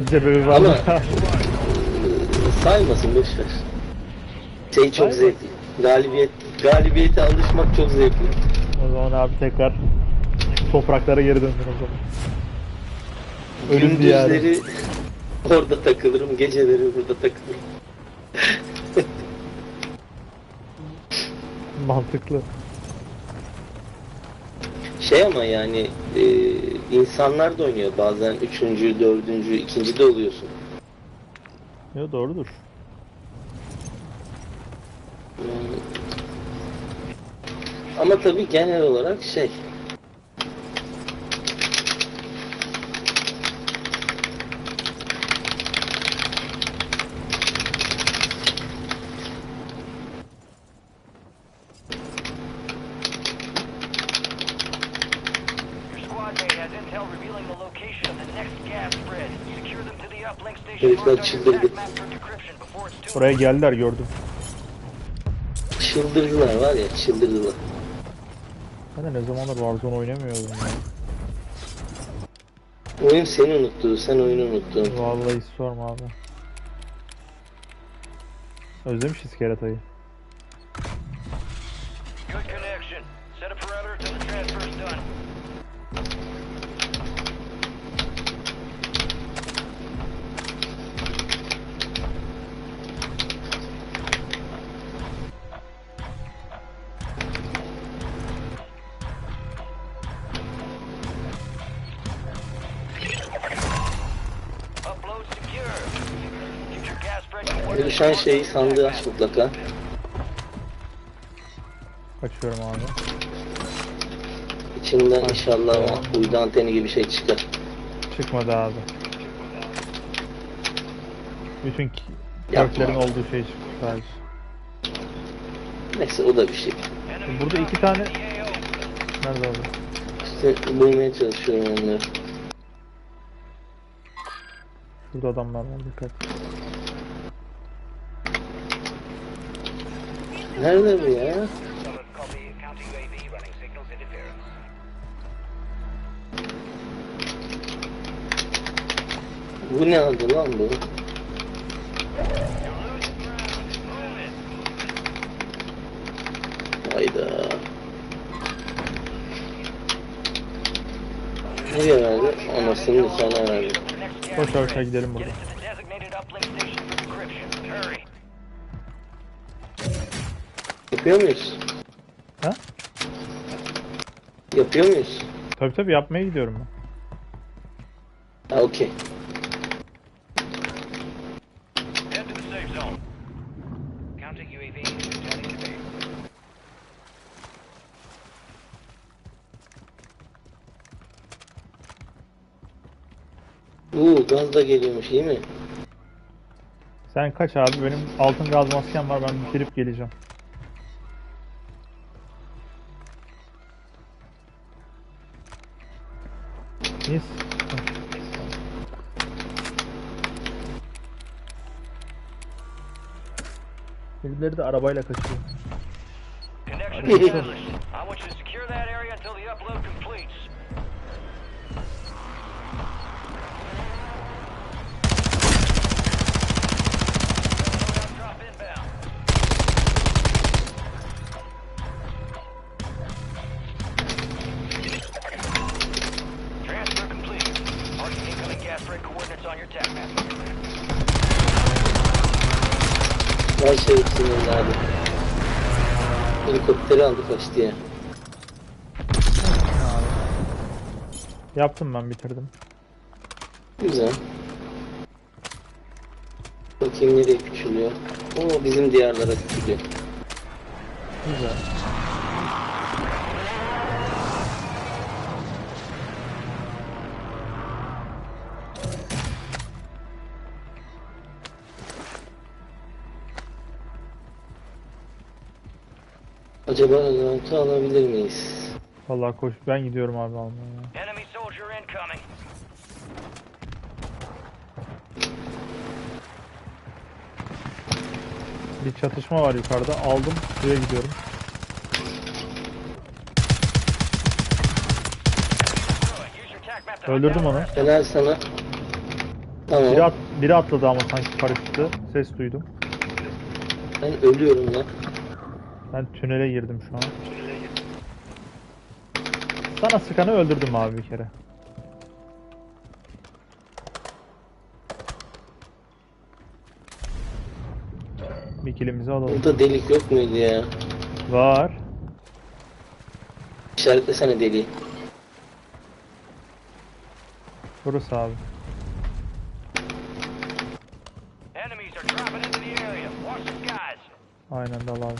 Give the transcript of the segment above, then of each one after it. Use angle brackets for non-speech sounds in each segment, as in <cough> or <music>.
Var Ama- mı? Saymasın boşver. Şey çok Saymasın. zevkli. Galibiyet, galibiyete alışmak çok zevkli. o zaman abi tekrar topraklara geri döndür o zaman. Ölüm diyarı. Gündüzleri orada takılırım, geceleri burada takılırım. Mantıklı. Şey ama yani e, insanlar da oynuyor bazen üçüncü, dördüncü, ikinci de oluyorsun. Yo doğrudur. Ama tabii genel olarak şey Oraya geldiler gördüm. çıldırdılar var ya çıldırdılar. Ben de ne zamandır Warzone oynamıyordum ya. Oyun seni unuttu, sen oyunu unuttun. Vallahi hiç sorma abi. Özlemişiz keratayı. Düşen şeyi sandığı aç mutlaka. Kaçıyorum abi. İçinden inşallah uydu anteni gibi şey çıkar. Çıkmadı abi. Bütün perklerin olduğu şey çıktı sadece. Neyse o da bir şey. Burada iki tane-. Nerede abi? İşte bulmaya çalışıyorum onları. Şurada adamlar var dikkat. Nerede bu ya? Bu ne adı lan bu? Hayda. Nereye verdi? Anasını sana verdi. Boş boş gidelim buradan. Yapıyor muyuz? Ha? Yapıyor muyuz? Tabi tabi yapmaya gidiyorum ben. Ha okey. Uuu gaz da geliyormuş iyi mi? Sen kaç abi benim altın gaz maskem var ben bitirip geleceğim. Yes. Birileri de arabayla kaçıyor. Her şey sinirli abi. Helikopteri aldı kaçtı ya. Yaptım ben bitirdim. Güzel. Bakayım nereye küçülüyor. Oo bizim diyarlara küçülüyor. Güzel. Acaba görüntü alabilir miyiz? Vallahi koş ben gidiyorum abi almaya. ya. Enemy soldier incoming. Bir çatışma var yukarıda aldım buraya gidiyorum. Öldürdüm onu. Helal sana. Tamam. Biri, at, biri atladı ama sanki paraşütü. Ses duydum. Ben ölüyorum lan. Ben tünele girdim şu an. Sana sıkanı öldürdüm abi bir kere. Bir kilimizi alalım. Burada delik yok muydu ya? Var. İşaretlesene deliği. Burası abi. Enemies are dropping into the area. Watch the skies. Aynen dal abi.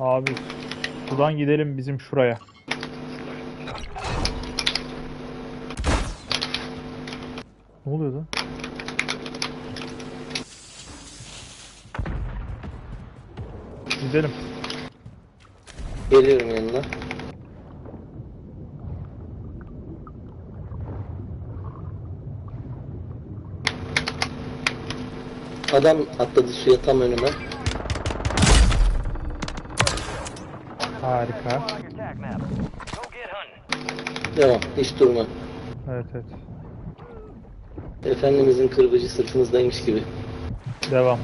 Abi sudan gidelim bizim şuraya. Ne oluyor lan? Gidelim. Geliyorum yanına. Adam atladı suya tam önüme. Harika. Devam. Hiç durma. Evet evet. Efendimizin kırbacı sırtımızdaymış gibi. Devam.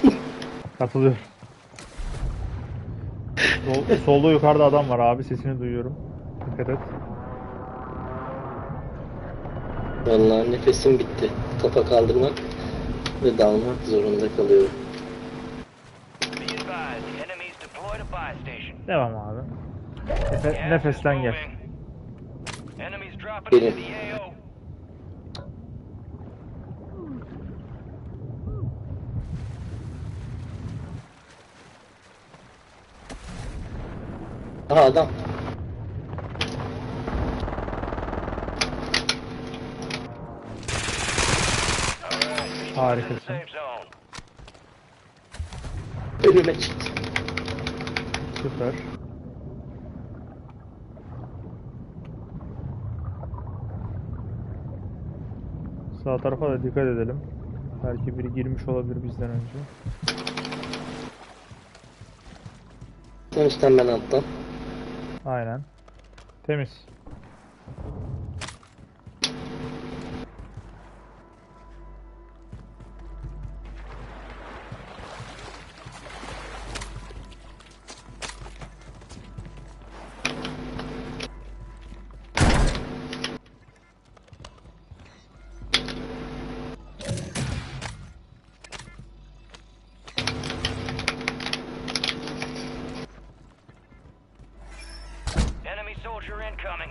<laughs> Katılıyorum. Sol, solda yukarıda adam var abi sesini duyuyorum. Dikkat et. Vallahi nefesim bitti. Kafa kaldırmak ve dalmak zorunda kalıyorum. Be advised, enemies deployed a buy station. Devam abi. Nefe- nefesten gel. Gelin. Aha adam. Harikasın. Önüme çıktı. Süper. Sağ tarafa da dikkat edelim. Belki biri girmiş olabilir bizden önce. Üstten ben alttan. Aynen. Temiz. Soldier incoming.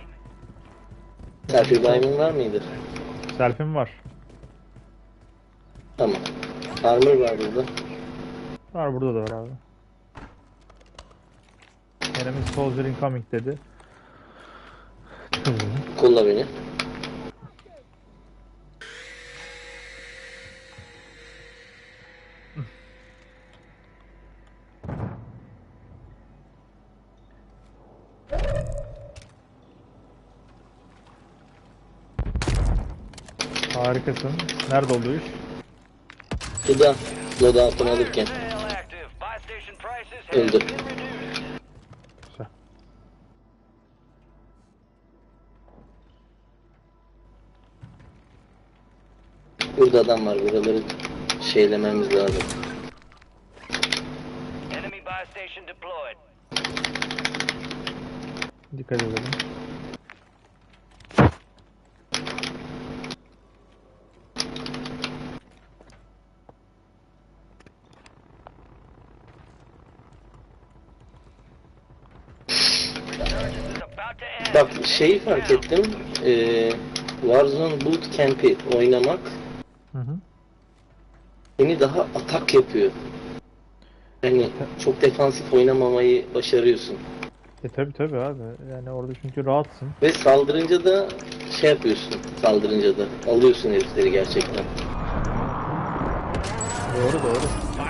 Serpil var mıydı? Selfie'm var. Tamam. Armor var burada. Var burada da var abi. Enemy soldier incoming dedi. Kolla beni. Harikasın. Nerede oldu iş? Alırken. Buy station prices have Öldü. Burada adam var. Buraları şeylememiz lazım. Enemy buy station deployed. Dikkat edelim. Bak şeyi fark ettim. Ee, Warzone Boot Camp'i oynamak Hı hı. seni daha atak yapıyor. Yani çok defansif oynamamayı başarıyorsun. E tabi tabi abi. Yani orada çünkü rahatsın. Ve saldırınca da şey yapıyorsun. Saldırınca da alıyorsun herifleri gerçekten. Doğru doğru.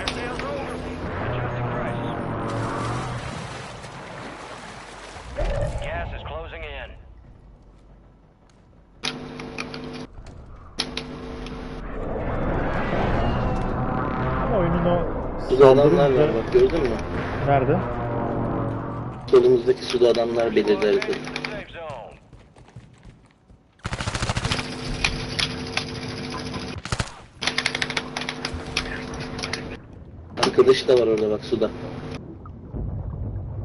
Suda adamlar var bak gördün mü? Nerede? Solumuzdaki suda adamlar belirdi haritada. Arkadaşı da var orada bak suda.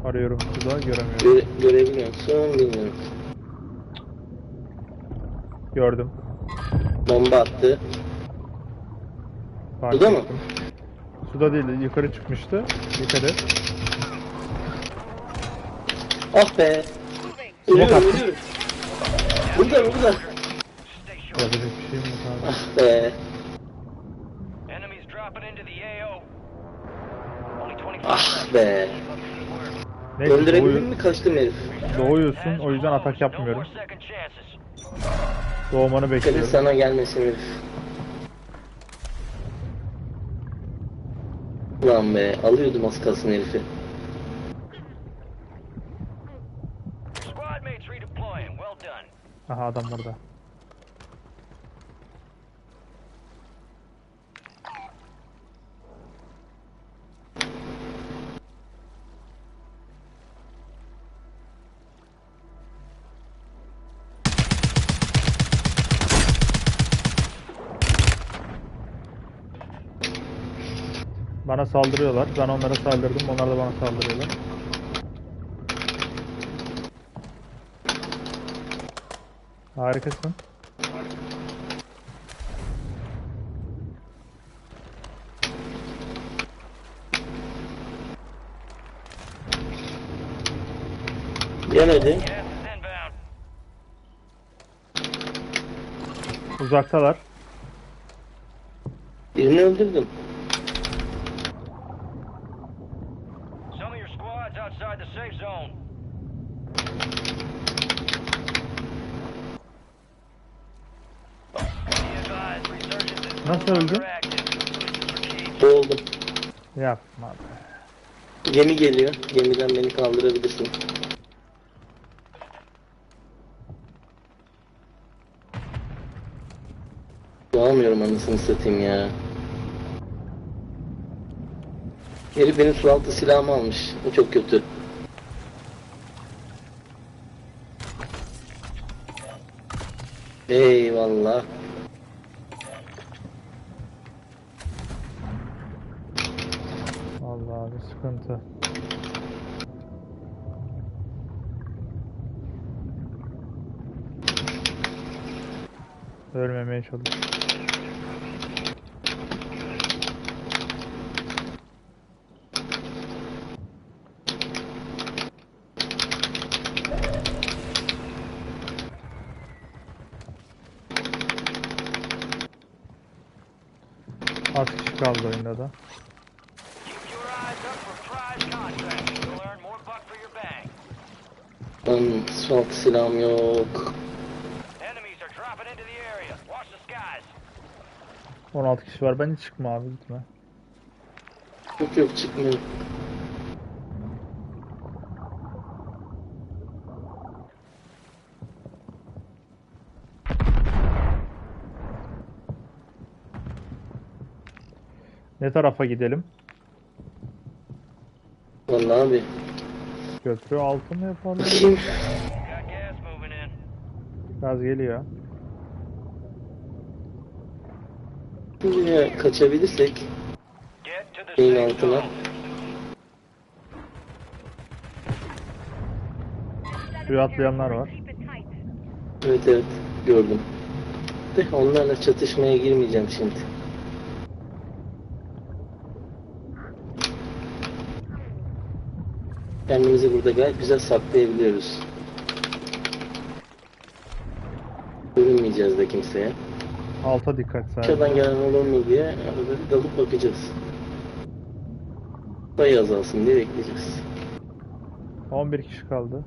Arıyorum suda göremiyorum. Göre, görebiliyor musun bilmiyorum. Gördüm. Bomba attı. Fark Suda mı? ettim. Suda değil yukarı çıkmıştı. Dikkat et. Ah be. Smoke Ölüyorum attı. ölüyorum. Burada burada. Yapacak bir şeyim yok abi. Ah be. Enemies dropping into the AO. Only 25 Ah be. Neyse Öldürebildin doğuyu, mi kaçtım herif. doğuyorsun o yüzden atak yapmıyorum. Doğmanı et bekliyorum. sana gelmesin herif. Ulan be alıyordum az kalsın herifi. Squad mates redeploying. Well done. Aha adam burada. Bana saldırıyorlar. Ben onlara saldırdım. Onlar da bana saldırıyorlar. Harikasın. İnbound. Uzaktalar. Birini öldürdüm. Squads outside the safe zone. Nasıl. Proceed. Boğuldum. Yapma be. Gemi geliyor. Gemiden beni kaldırabilirsin. Doğamıyorum anasını satayım ya. Herif benim su altı silahımı almış. Bu çok kötü. Eyvallah. Vallahi bir sıkıntı. Ölmemeye çalış. Az kişi kaldı oyunda da. Lan altı silahım yok. Enemies are dropping into the area. Watch the skies. 16 kişi var. Ben hiç çıkma abi gitme. Yok yok çıkmıyor. Ne tarafa gidelim? Vallahi abi. Köprü altı mı yapalım? Gaz geliyor. Buraya kaçabilirsek. Şeyin altına. Suya atlayanlar var. Evet evet gördüm. De onlarla çatışmaya girmeyeceğim şimdi. Kendimizi burada gayet güzel saklayabiliyoruz. Görünmeyeceğiz de kimseye. Alta dikkat sadece. Aşağıdan gelen olur mu diye arada bir dalıp bakacağız. Sayı azalsın diye bekleyeceğiz. 11 kişi kaldı.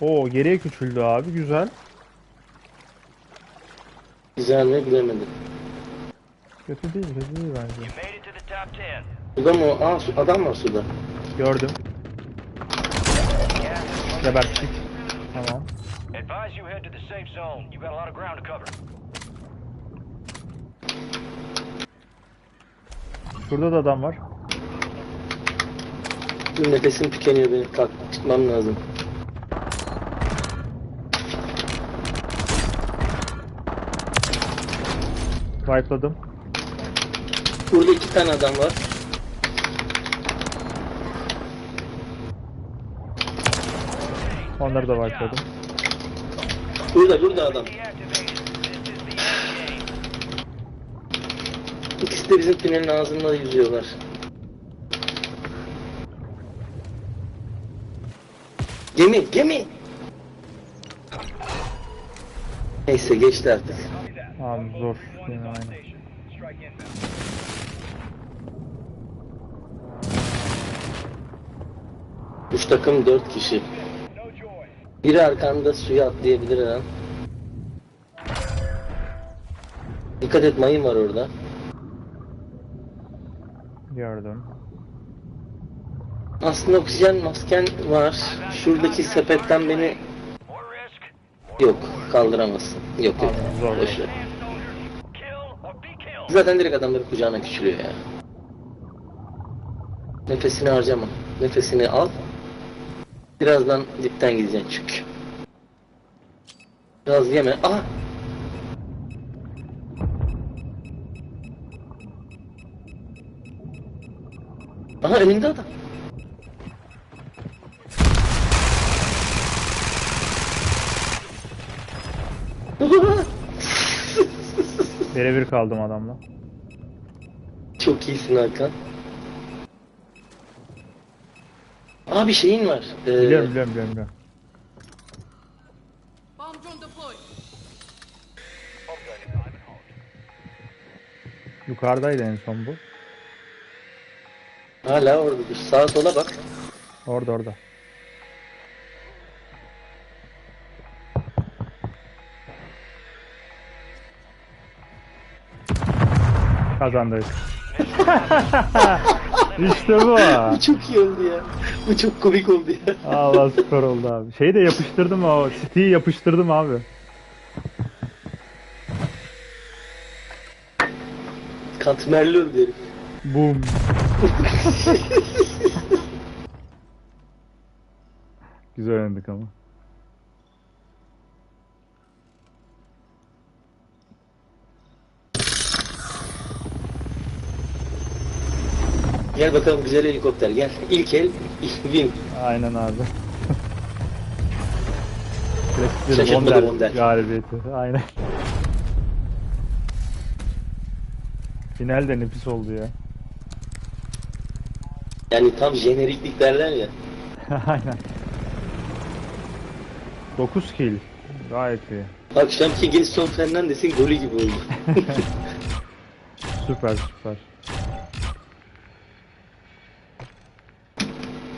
Oo geriye küçüldü abi güzel. Güzel mi bilemedim. Kötü değil kötü değil bence. You made it to the top 10. Suda mı? o? Aa su, adam var suda. Gördüm. Geberttik. Tamam. Advise you head to the safe zone. You got a lot of ground to cover. Şurada da adam var. Nefesim tükeniyor benim. Kalk çıkmam lazım. Wipe'ladım. Burada iki tane adam var. Onları da wipe'ladım. Burada burada adam. İkisi de bizim tünelin ağzında yüzüyorlar. Gemi, gemi. Neyse geçti artık. Abi zor. Yine aynı. Üç takım dört kişi. Biri arkanda suya atlayabilir her an. Dikkat et mayın var orada. Gördüm. Aslında oksijen masken var. Şuradaki sepetten beni yok kaldıramazsın. Yok yok. Zor. Boş ver. Stand soldiers. Kill or be killed. Zaten direkt adamları kucağına küçülüyor ya. Nefesini harcama. Nefesini al. Birazdan dipten gideceksin çünkü. Biraz yeme. Aha! Aha önünde adam. Birebir kaldım adamla. Çok iyisin Hakan. Abi şeyin var. Ee, Biliyorum biliyorum biliyorum. biliyorum. Yukarıdaydı en son bu. Hala orada dur. Sağa sola bak. Orada orada. Kazandık. <laughs> işte bu. <laughs> Bu çok iyi oldu ya. Bu çok komik oldu ya. Allah süper oldu abi. Şeyi de yapıştırdım o. City'yi yapıştırdım abi. Katmerli öldü herif. Boom. <laughs> Güzel oynadık ama. Gel bakalım güzel helikopter gel. İlk el <laughs> win. Aynen abi. <laughs> Klasik bir Şaşırtmadı Wonder Wonder. galibiyeti. Aynen. Final de nefis oldu ya. Yani tam jeneriklik derler ya. <laughs> Aynen. 9 kill. Gayet iyi. Akşamki Gelson Fernandes'in golü gibi oldu. Süper süper.